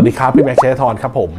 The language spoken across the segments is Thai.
วัสดีครับ พี่แม็กซ์เชยธรครับผม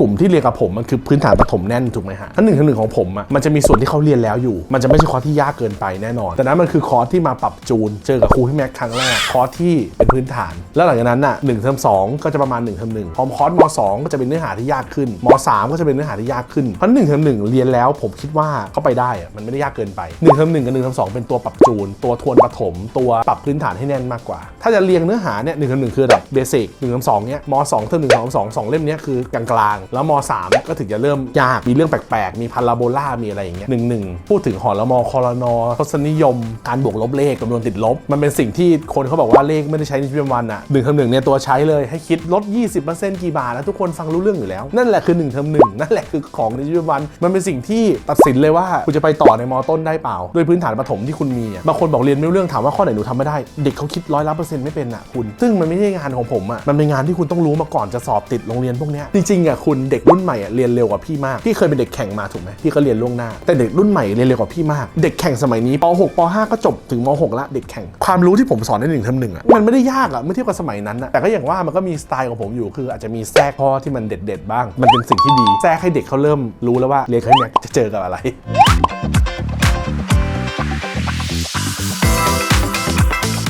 กลุ่มที่เรียนกับผมมันคือพื้นฐานประถมแน่นถูกไหมฮะอันหนึ่งทันหนึ่งของผมอะมันจะมีส่วนที่เขาเรียนแล้วอยู่ มันจะไม่ใช่คอร์สที่ยากเกินไปแน่นอน แต่นั้นมันคือคอร์สที่มาปรับจูน เจอกับครูพี่แม็กครั้งแรกคอร์สที่เป็นพื้นฐาน แล้วหลังจากนั้นน่ะหนึ่งเทอมสองก็จะประมาณ1นึ่งเทอมหนึ่งพอคอร์สมสองก็จะเป็นเนื้อหาที่ยากขึ้นมสามก็จะเป็นเนื้อหาที่ยากขึ้นเพราะหนึ่งเทอมหนึ่งเรียนแล้วผมคิดว่าเข้าไปได้อะมันไม่ได้ยากเกินไปหนึ่งเทอมหนึ่งกับหนึ่งเทอมสองเป็นตัวปรับจูน ตัวทวนปฐมตัวปรับพื้นฐานให้แน่นมากกว่า ถ้าจะเรียงเนื้อหาเนี่ยหนึ่งเทอมหนึ่งคือแบบเบสิกหนึ่งเทอมสองเนี่ยมสองเทอมหนึ่งสองสองสองเล่มเนี้ยคือกลางแล้วมสามก็ถึงจะเริ่มยากมีเรื่องแปลกๆ มีพาราโบลามีอะไรอย่างเงี้ยหนึ่งหนึ่งพูดถึงหอละมอคอรนอทศนิยม การบวกลบเลขจำนวนติดลบ มันเป็นสิ่งที่คนเขาบอกว่าเลขไม่ได้ใช้ในชีวิตประจำวันอะหนึ่งเทอมหนึ่งเนี่ยตัวใช้เลยให้คิดลด 20%กี่บาทแล้วทุกคนฟังรู้เรื่องอยู่แล้ว นั่นแหละคือ1เทอมหนึ่งนั่นแหละคือของในชีวิตประจำวัน มันเป็นสิ่งที่ตัดสินเลยว่าคุณจะไปต่อในมต้นได้เปล่า โดยพื้นฐานประถมที่คุณมีอะบางคนบอกเรียนไม่รู้เรื่องถามว่าข้อไหนหนูทำไม่ได้ เด็กเขาคิดร้อยละเปอร์เซ็นต์ไม่เป็นอะคุณ ซึ่งมันไม่ใช่งานของผมอะมันเป็นงานที่คุณต้องรู้มาก่อนจะสอบติดโรงเรียนพวกเนี้ยจริงๆอะคุณเด็กรุ่นใหม่อะเรียนเร็วกว่าพี่มากพี่เคยเป็นเด็กแข่งมาถูกไหมพี่ก็เรียนล่วงหน้า แต่เด็กรุ่นใหม่เรียนเร็วกว่าพี่มาก เด็กแข่งสมัยนี้ป .6 ป .5 ก็จบถึงม .6 ละเด็กแข่งความรู้ที่ผมสอนในหนึ่งเทอมหนึ่งอะมันไม่ได้ยากอะเมื่อเทียบกับสมัยนั้นอะแต่ก็อย่างว่ามันก็มีสไตล์ของผมอยู่คืออาจจะมีแทรกข้อที่มันเด็ดๆบ้าง มันเป็นสิ่งที่ดีแทรกให้เด็กเขาเริ่มรู้แล้วว่าเรียนครั้งเนี้ยจะเจอกับอะไร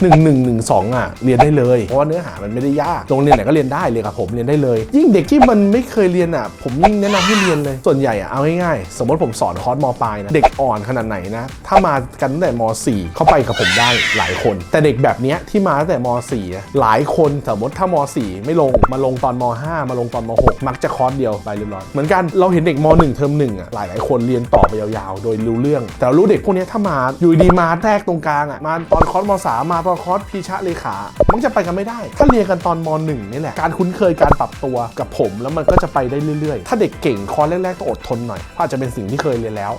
หนึ่งหนึ่งหนึ่งสองอะ เรียนได้เลย เพราะว่าเนื้อหามันไม่ได้ยากโรงเรียนไหนก็เรียนได้เรียนกับผมเรียนได้เลย ยิ่งเด็กที่มันไม่เคยเรียนอะ ผมยิ่งแนะนำให้เรียนเลย ส่วนใหญ่อะเอาง่ายๆสมมติผมสอนคอร์สมปลายนะเด็กอ่อนขนาดไหนนะถ้ามากันตั้งแต่ม .4 เข้าไปกับผมได้หลายคน แต่เด็กแบบเนี้ยที่มาตั้งแต่ม .4 อะหลายคนสมมติถ้าม .4 ไม่ลงมาลงตอนม .5 มาลงตอนม .6 มักจะคอร์สเดียวไปเรียบร้อยเหมือนกันเราเห็นเด็กม .1 เทอมหนึ่งอะหลายหลายๆคนเรียนต่อไปยาวๆ โดยรู้เรื่อง แต่เรารู้เด็กพวกเนี้ยถ้ามาอยู่ดีมาแทรกตรงกลางอะมาตอนคอร์สมสามมาตอนคอร์สพีชะเลขา มันจะไปกันไม่ได้ ถ้าเรียนกันตอนมหนึ่งนี่แหละ การคุ้นเคยการปรับตัวกับผม แล้วมันก็จะไปได้เรื่อยๆ ถ้าเด็กเก่งคอร์สแรกๆต้องอดทนหน่อยเพราะอาจจะเป็นสิ่งที่เคยเรียนแล้ว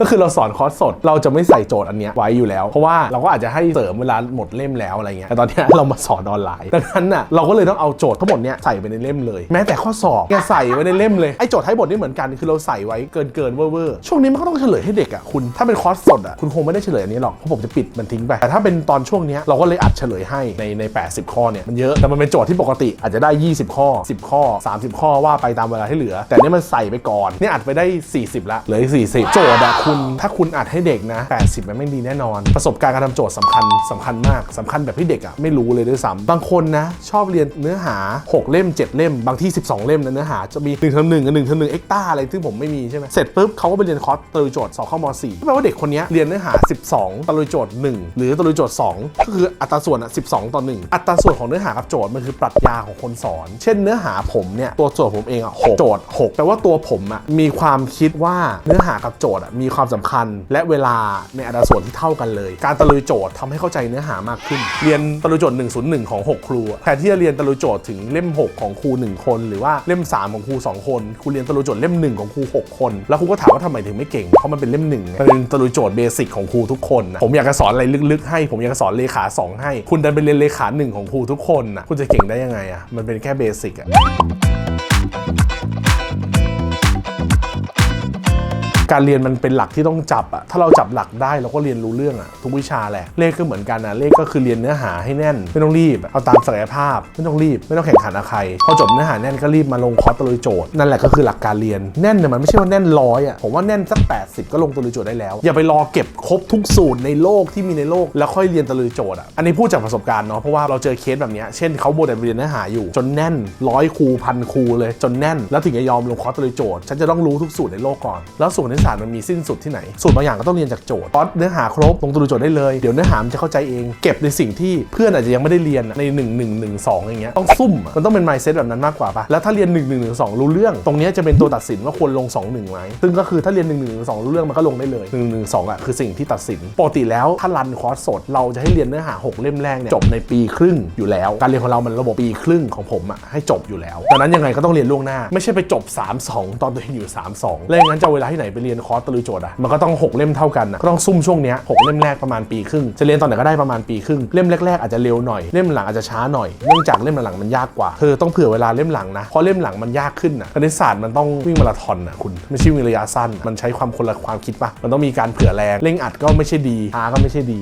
ก็คือเราสอนคอร์สสด เราจะไม่ใส่โจทย์อันเนี้ยไว้อยู่แล้ว เพราะว่าเราก็อาจจะให้เสริมเวลาหมดเล่มแล้วอะไรเงี้ยแต่ตอนเนี้ยเรามาสอนออนไลน์ดังนั้นน่ะเราก็เลยต้องเอาโจทย์ทั้งหมดเนี้ยใส่ไปในเล่มเลย แม้แต่ข้อสอบเนี่ยใส่ไว้ในเล่มเลยไอ้โจทย์ท้ายบทนี่เหมือนกันคือเราใส่ไว้เกินเกินเวอร์เวอร์ช่วงนี้มันก็ต้องเฉลยให้เด็กอะคุณถ้าเป็นคอร์สสดอะคุณคงไม่ได้เฉลยอันนี้หรอกเพราะผมจะปิดมันทิ้งไปแต่ถ้าเป็นตอนช่วงเนี้ยเราก็เลยอัดเฉลยให้ในใน 80 ข้อเนี่ยมันเยอะแต่มันเป็นโจทย์ที่ปกติอาจจะได้ 20 ข้อ 10 ข้อ 30 ข้อว่าไปตามเวลาที่เหลือ แต่นี่มันใส่ไปก่อนนี่อัดไปได้ 40ละเหลืออีก40 โจทย์อะคุณถ้าคุณอัดให้เด็กนะ 80 มันไม่ดีแน่นอน ประสบการณ์การทำโจทย์สำคัญสำคัญมากสำคัญแบบที่เด็กอะไม่รู้เลยด้วยซ้ำบางคนนะ ชอบเรียนเนื้อหา 6 เล่ม 7 เล่ม บางที่ 12 เล่มนะเนื้อหาจะมี1เทอม1กับ1เทอม1เอ็กต้าอะไรซึ่ผมไม่มีใช่ไหมเสร็จปุ๊บเขาก็ไปเรียนคอร์สตะลุยโจทย์สอบเข้าม .4 แปลว่าเด็กคนนี้เรียนเนื้อหา 12ตะลุยโจทย์ 1 หรือตะลุยโจทย์ 2 ก็คืออัตราส่วนอะ12 ต่อ 1 อัตราส่วนของเนื้อหากับโจทย์มันคือปรัชญาของคนสอน เช่นเนื้อหาผมเนี่ยตัวโจทย์ผมเองอะ6โจทย์6แปลว่าตัวผมอะมีความคิดว่าเนื้อหากับโจทย์อะมีความสำคัญ และเวลาในอัตราส่วนที่เท่ากันเลย การตะลุยโจทย์ทำให้เข้าใจเนื้อหามากขึ้น เรียนตะลุยโจทย์ 101 ของ 6 ครูแทนที่จะเรียนตะลุยโจทย์ถึงเล่ม 6 ของครู 1 คน หรือว่าเล่ม 3 ของครู 2 คนครูเรียนตะลุยโจทย์เล่ม 1 ของครู 6 คน แล้วครูก็ถามว่าทำไมถึงไม่เก่งเพราะมันเป็นเล่มหนึ่งเป็นตะลุยโจทย์เบสิกของครูทุกคนนะผมอยากจะสอนอะไรลึกๆให้ผมอยากจะสอนเลขาสองให้ คุณดันไปเรียนเลขาหนึ่งของครูทุกคนนะคุณจะเก่งได้ยังไงอะมันเป็นแค่เบสิกอะ การเรียนมันเป็นหลักที่ต้องจับอะถ้าเราจับหลักได้เราก็เรียนรู้เรื่องอะทุกวิชาแหละเลขก็เหมือนกันนะเลขก็คือเรียนเนื้อหาให้แน่น ไม่ต้องรีบ เอาตามศักยภาพ ไม่ต้องรีบ ไม่ต้องแข่งขันกับใครพอจบเนื้อหาแน่นก็รีบมาลงคอร์สตะลุยโจทย์นั่นแหละก็คือหลักการเรียนแน่นเนี่ยมันไม่ใช่ว่าแน่นร้อยอะผมว่าแน่นสัก 80 ก็ลงตะลุยโจทย์ได้แล้ว อย่าไปรอเก็บครบทุกสูตรในโลกที่มีในโลกแล้วค่อยเรียนตะลุยโจทย์อะอันนี้พูดจากประสบการณ์เนาะเพราะว่าเราเจอเคสแบบเนี้ยเช่นเขาโบแต่เรียนเนื้อหาอยู่ จนแน่นร้อยครูพันครูเลยจนแน่น แล้วถึงจะยอมลงคอร์สตะลุยโจทย์ฉันจะต้องรู้ทุกสูตรในโลกก่อนแล้วสูตรในศาสตร์มันมีสิ้นสุดที่ไหน สูตรบางอย่างก็ต้องเรียนจากโจทย์คอเนื้อหาครบลงตะลุยโจทย์ได้เลย เดี๋ยวเนื้อหามันจะเข้าใจเอง เก็บในสิ่งที่เพื่อนอาจจะยังไม่ได้เรียนใน 1 1 1 2 อย่างเงี้ย ต้องซุ่ม มันต้องเป็น mindset แบบนั้นมากกว่าปะแล้วถ้าเรียน 1 1 1 2 รู้เรื่อง ตรงนี้จะเป็นตัวตัดสินว่าควรลง 2 1ไหมซึ่งก็คือถ้าเรียน 1 1 1 2 รู้เรื่องมันก็ลงได้เลย 1 1 2อะคือสิ่งที่ตัดสิน ปกติแล้วถ้ารันคอร์สสดเราจะให้เรียนเนื้อหา 6 เล่มแรกเนี่ยจบในปีครึ่งอยู่แล้ว การเรียนของเรามันระบบปีครึ่งของผมอะให้จบอยู่แล้วดังนั้นยังไงก็ต้องเรียนล่วงหน้า ไม่ใช่ไปจบ 3 2 ตอนตัวเองอยู่ 3 2แล้วงั้นจะเอาเวลาที่ไหนไปเรียนคอร์สตะลุยโจทย์อะมันก็ต้อง 6 เล่มเท่ากันนะก็ต้องซุ่มช่วงเนี้ยหกเล่มแรกประมาณปีครึ่งจะเรียนตอนไหนก็ได้ประมาณปีครึ่งเล่มแรกๆอาจจะเร็วหน่อยเล่มหลังอาจจะช้าหน่อยเนื่องจากเล่มหลังมันยากกว่าเธอต้องเผื่อเวลาเล่มหลังนะเพราะเล่มหลังมันยากขึ้นอะคณิตศาสตร์มันต้องวิ่งมาราธอนอะคุณไม่ใช่วิ่งระยะสั้น มันใช้ความคนละความคิดปะมันต้องมีการเผื่อแรงเร่งอัดก็ไม่ใช่ดีช้าก็ไม่ใช่ดี